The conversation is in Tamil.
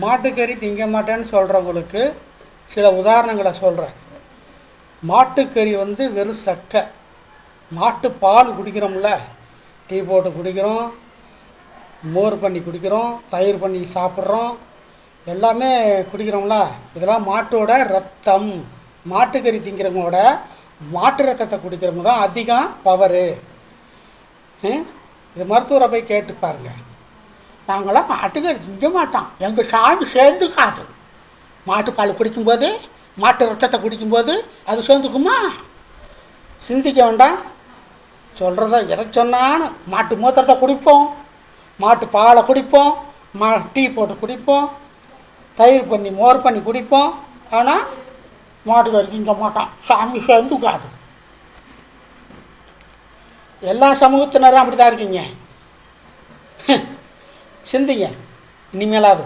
மாட்டுக்கறி திங்க மாட்டேன்னு சொல்கிறவங்களுக்கு சில உதாரணங்களை சொல்கிறேன் மாட்டுக்கறி வந்து வெறும் சக்கை. மாட்டு பால் குடிக்கிறோம்ல டீ போட்டு குடிக்கிறோம் மோர் பண்ணி குடிக்கிறோம் தயிர் பண்ணி சாப்பிட்றோம் எல்லாமே குடிக்கிறோம்ல. இதெல்லாம் மாட்டோட ரத்தம். மாட்டுக்கறி திங்கிறவங்களோட மாட்டு ரத்தத்தை குடிக்கிறவங்க தான் அதிகம் பவரு இது மருத்துவரை போய் கேட்டு பாருங்கள் நாங்களாம் மாட்டுக்கு திங்க மாட்டோம். எங்கள் சாமி சேர்ந்துக்காது மாட்டுப்பால் குடிக்கும்போது மாட்டு ரத்தத்தை குடிக்கும்போது அது சேர்ந்துக்குமா? சிந்திக்க வேண்டாம். சொல்கிறத எதை சொன்னாலும் மாட்டு மூத்திரத்தை குடிப்போம். மாட்டு பாலை குடிப்போம். மா டீ போட்டு குடிப்போம். தயிர் பண்ணி மோர் பண்ணி குடிப்போம். ஆனால் மாட்டுக்கறி திங்க மாட்டோம். சாமி சேர்ந்துக்காது எல்லா சமூகத்தினரும் அப்படி தான் இருக்கீங்க. சிந்திங்க. இனிமேலாவது.